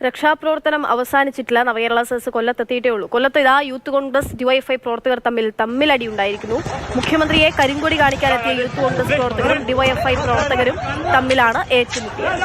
രക്ഷാപ്രവർത്തനം അവസാനിച്ചിട്ടില്ല നവകേരള സദസ് കൊല്ലത്തെത്തിയിട്ടേ ഉള്ളൂ കൊല്ലത്ത് ഇതാ യൂത്ത് കോൺഗ്രസ് ഡിവൈഎഫ്ഐ പ്രവർത്തകർ തമ്മിൽ തമ്മിലടി ഉണ്ടായിരിക്കുന്നു മുഖ്യമന്ത്രിയെ കരിങ്കൊടി കാണിക്കാനെത്തിയ യൂത്ത് കോൺഗ്രസ് പ്രവർത്തകരും ഡിവൈഎഫ്ഐ പ്രവർത്തകരും തമ്മിലാണ് ഏറ്റുമുട്ടിയത്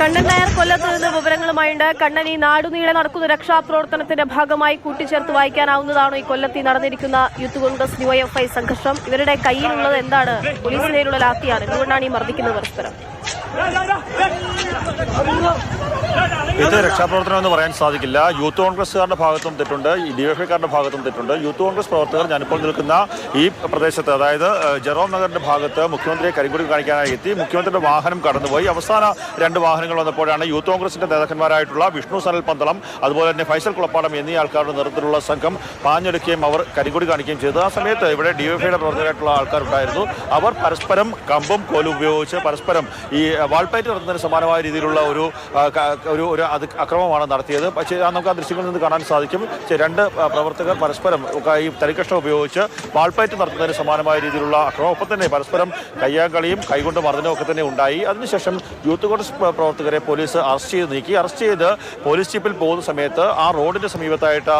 കണ്ണൻ നായർ കൊല്ലത്ത് നിന്ന് വിവരങ്ങളുമായുണ്ട്. കണ്ണൻ ഈ നാടുനീളെ നടക്കുന്ന രക്ഷാപ്രവർത്തനത്തിന്റെ ഭാഗമായി കൂട്ടിച്ചേർത്ത് വായിക്കാനാവുന്നതാണോ ഈ കൊല്ലത്തിൽ നടന്നിരിക്കുന്ന യൂത്ത് കോൺഗ്രസ് ഡിവൈഎഫ്ഐ സംഘർഷം. ഇവരുടെ കയ്യിലുള്ളത് എന്താണ്? പോലീസിനെയുള്ള ലാത്തിയാണ്. എന്തുകൊണ്ടാണ് ഈ മർദ്ദിക്കുന്നത് പരസ്പരം. ഇത് രക്ഷാപ്രവർത്തനം എന്ന് പറയാൻ സാധിക്കില്ല. യൂത്ത് കോൺഗ്രസ്സുകാരുടെ ഭാഗത്തും തെറ്റുണ്ട്. ഈ ഡിവൈഎഫ്ഐക്കാരുടെ ഭാഗത്തും തെറ്റുണ്ട്. യൂത്ത് കോൺഗ്രസ് പ്രവർത്തകർ ഞാനിപ്പോൾ നിൽക്കുന്ന ഈ പ്രദേശത്ത് അതായത് ജറോം നഗറിന്റെ ഭാഗത്ത് മുഖ്യമന്ത്രിയെ കരിങ്കുടി കാണിക്കാനായി എത്തി. മുഖ്യമന്ത്രിയുടെ വാഹനം കടന്നുപോയി. അവസാന രണ്ട് വാഹനങ്ങൾ വന്നപ്പോഴാണ് യൂത്ത് കോൺഗ്രസിന്റെ നേതാക്കന്മാരായിട്ടുള്ള വിഷ്ണു സനൽ പന്തളം അതുപോലെ തന്നെ ഫൈസൽ കുളപ്പാടം എന്നീ ആൾക്കാരുടെ നേതൃത്വത്തിലുള്ള സംഘം പാഞ്ഞെടുക്കുകയും അവർ കരിങ്കുടി കാണിക്കുകയും ചെയ്തു. ആ സമയത്ത് ഇവിടെ ഡിവൈഎഫ്ഐയുടെ പ്രവർത്തകരായിട്ടുള്ള ആൾക്കാരുണ്ടായിരുന്നു. അവർ പരസ്പരം കമ്പും കോലും ഉപയോഗിച്ച് പരസ്പരം ഈ വാൾപ്പയറ്റ് നടത്തുന്നതിന് സമാനമായ രീതിയിലുള്ള ഒരു ഒരു ഒരു അത് അക്രമമാണ് നടത്തിയത്. പക്ഷേ നമുക്ക് ആ ദൃശ്യങ്ങളിൽ നിന്ന് കാണാൻ സാധിക്കും. രണ്ട് പ്രവർത്തകർ പരസ്പരം ഈ തരികഷ്ണം ഉപയോഗിച്ച് വാൾപ്പയറ്റ് നടത്തുന്നതിന് സമാനമായ രീതിയിലുള്ള അക്രമം. ഒപ്പം തന്നെ പരസ്പരം കയ്യാങ്കളിയും കൈകൊണ്ട് മർദ്ദനവും ഒക്കെ തന്നെ ഉണ്ടായി. അതിനുശേഷം യൂത്ത് കോൺഗ്രസ് പ്രവർത്തകരെ പോലീസ് അറസ്റ്റ് ചെയ്ത് നീക്കി. അറസ്റ്റ് ചെയ്ത് പോലീസ് ജീപ്പിൽ പോകുന്ന സമയത്ത് ആ റോഡിന്റെ സമീപത്തായിട്ട്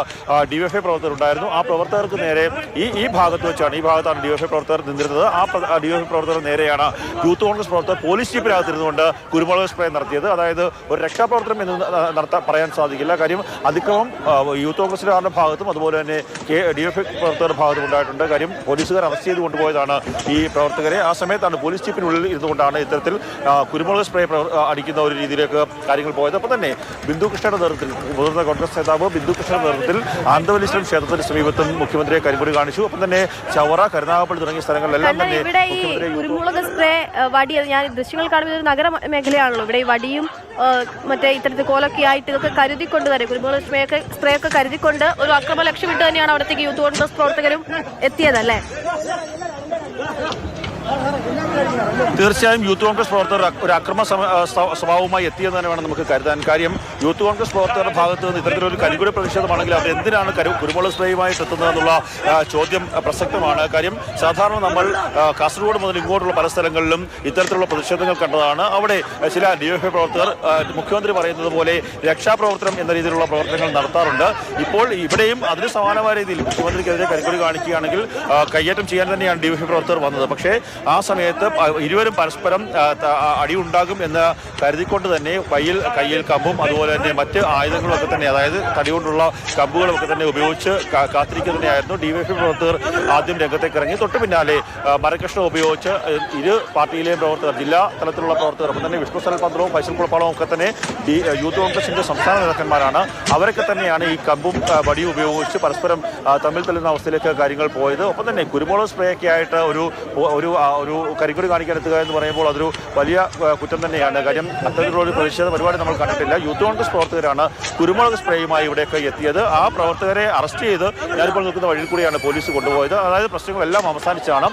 ഡിവൈഎഫ്ഐ പ്രവർത്തകർ ഉണ്ടായിരുന്നു. ആ പ്രവർത്തകർക്ക് നേരെ ഈ ഈ ഭാഗത്ത് വെച്ചാണ് ഈ ഭാഗത്താണ് ഡിവൈഎഫ്ഐ പ്രവർത്തകർ നിന്നിരുന്നത്. ആ ഡിവൈഎഫ്ഐ പ്രവർത്തകർ നേരെയാണ് യൂത്ത് കോൺഗ്രസ് പ്രവർത്തകർ പോലീസ് ജീപ്പിനകത്തിരുന്നുകൊണ്ട് കുരുമുളക് സ്പ്രേ നടത്തിയത്. അതായത് ഒരു രക്ഷാപ്രവർത്തനം എന്ന് നടത്താൻ പറയാൻ സാധിക്കില്ല. കാര്യം അതിക്രമം യൂത്ത് കോൺഗ്രസുകാരുടെ ഭാഗത്തും അതുപോലെ തന്നെ കെ ഡി എഫ് പ്രവർത്തകരുടെ ഭാഗത്തും ഉണ്ടായിട്ടുണ്ട്. കാര്യം പോലീസുകാർ അറസ്റ്റ് ചെയ്ത് കൊണ്ടുപോയതാണ് ഈ പ്രവർത്തകരെ. ആ സമയത്താണ് പോലീസ് ജീപ്പിനുള്ളിൽ ഇരുന്നുകൊണ്ടാണ് ഇത്തരത്തിൽ കുരുമുളക് സ്പ്രേ അടിക്കുന്ന ഒരു രീതിയിലേക്ക് കാര്യങ്ങൾ പോയത്. അപ്പോൾ തന്നെ ബിന്ദു കൃഷ്ണയുടെ നേതൃത്വത്തിൽ മുതിർന്ന കോൺഗ്രസ് നേതാവ് ബിന്ദു കൃഷ്ണയുടെ നേതൃത്വത്തിൽ ആന്തവലീശ്വരം ക്ഷേത്രത്തിന് സമീപത്തും മുഖ്യമന്ത്രിയെ കരിമ്പൊടി കാണിച്ചു. ഒപ്പം തന്നെ ചവറ കരുനാഗപ്പള്ളി തുടങ്ങിയ സ്ഥലങ്ങളിലെല്ലാം തന്നെ സ്പ്രേ ഏഹ്, വടി ഞാൻ ദൃശ്യങ്ങൾ കാണുമ്പോൾ ഒരു നഗര മേഖലയാണല്ലോ ഇവിടെ ഈ വടിയും മറ്റേ ഇത്തരത്തിൽ കോലൊക്കെ ആയിട്ട് ഇതൊക്കെ കരുതിക്കൊണ്ട് തന്നെ കുരുമുളക് സ്പ്രേ സ്പ്രേയൊക്കെ സ്പ്രേ ഒക്കെ കരുതിക്കൊണ്ട് ഒരു അക്രമ ലക്ഷ്യമിട്ട് തന്നെയാണ് അവിടത്തേക്ക് യൂത്ത് കോൺഗ്രസ് പ്രവർത്തകരും എത്തിയതല്ലേ? തീർച്ചയായും യൂത്ത് കോൺഗ്രസ് പ്രവർത്തകർ ഒരു അക്രമ സ്വഭാവവുമായി എത്തിയെന്ന് തന്നെ വേണം നമുക്ക് കരുതാൻ കാര്യം. യൂത്ത് കോൺഗ്രസ് പ്രവർത്തകരുടെ ഭാഗത്ത് നിന്ന് ഇത്തരത്തിലൊരു കരികുടി പ്രതിഷേധമാണെങ്കിൽ അവർ എന്തിനാണ് കരു കുരുമുളക് സ്പ്രേയുമായിട്ട് എത്തുന്നതെന്നുള്ള ചോദ്യം പ്രസക്തമാണ്. കാര്യം സാധാരണ നമ്മൾ കാസർഗോഡ് മുതൽ ഇങ്ങോട്ടുള്ള പല സ്ഥലങ്ങളിലും ഇത്തരത്തിലുള്ള പ്രതിഷേധങ്ങൾ കണ്ടതാണ്. അവിടെ ചില ഡിഎഫ്ഐ പ്രവർത്തകർ മുഖ്യമന്ത്രി പറയുന്നത് പോലെ രക്ഷാപ്രവർത്തനം എന്ന രീതിയിലുള്ള പ്രവർത്തനങ്ങൾ നടത്താറുണ്ട്. ഇപ്പോൾ ഇവിടെയും അതിന് സമാനമായ രീതിയിൽ മുഖ്യമന്ത്രിക്കെതിരെ കരിക്കൊടി കാണിക്കുകയാണെങ്കിൽ കയ്യേറ്റം ചെയ്യാൻ തന്നെയാണ് ഡിഎഫ്ഐ പ്രവർത്തകർ വന്നത്. പക്ഷേ ആ സമയത്ത് പ- ഇരുവരും പരസ്പരം അടിയുണ്ടാകും എന്ന് കരുതിക്കൊണ്ട് തന്നെ കയ്യിൽ കയ്യിൽ കമ്പും അതുപോലെ തന്നെ മറ്റ് ആയുധങ്ങളും ഒക്കെ തന്നെ അതായത് തടി കൊണ്ടുള്ള കമ്പുകളും ഒക്കെ തന്നെ ഉപയോഗിച്ച് കാത്തിരിക്കുക തന്നെയായിരുന്നു. ഡിവൈഎഫ്ഐ പ്രവർത്തകർ ആദ്യം രംഗത്തേക്ക് ഇറങ്ങി. തൊട്ട് പിന്നാലെ മരകൃഷ്ണ ഉപയോഗിച്ച് ഇരു പാർട്ടിയിലെയും പ്രവർത്തകർ ജില്ലാ തലത്തിലുള്ള പ്രവർത്തകർ ഒപ്പം തന്നെ വിഷ്ണു സനൽ പന്ത്രവും ഫൈസൽ കുളപ്പാളവും ഒക്കെ തന്നെ യൂത്ത് കോൺഗ്രസിന്റെ സംസ്ഥാന നേതാക്കന്മാരാണ്. അവരൊക്കെ തന്നെയാണ് ഈ കമ്പും വടിയും ഉപയോഗിച്ച് പരസ്പരം തമ്മിൽ തല്ലുന്ന അവസ്ഥയിലേക്ക് കാര്യങ്ങൾ പോയത്. ഒപ്പം തന്നെ കുരുമുളക് സ്പ്രേ ഒക്കെ ആയിട്ട് ഒരു ഒരു ഒരു കരിക്കൊടി കാണിക്കാൻ എത്തുക എന്ന് പറയുമ്പോൾ അതൊരു വലിയ കുറ്റം തന്നെയാണ്. കാര്യം അത്തരത്തിലുള്ള പ്രതിഷേധ പരിപാടി നമ്മൾ കണ്ടിട്ടില്ല. യൂത്ത് കോൺഗ്രസ് പ്രവർത്തകരാണ് കുരുമുളക് സ്പ്രേയുമായി ഇവിടെയൊക്കെ എത്തിയത്. ആ പ്രവർത്തകരെ അറസ്റ്റ് ചെയ്ത് ഞാനിപ്പോൾ നിൽക്കുന്ന വഴിയിൽ കൂടിയാണ് പോലീസ് കൊണ്ടുപോയത്. അതായത് പ്രശ്നങ്ങളെല്ലാം അവസാനിച്ചാണ്.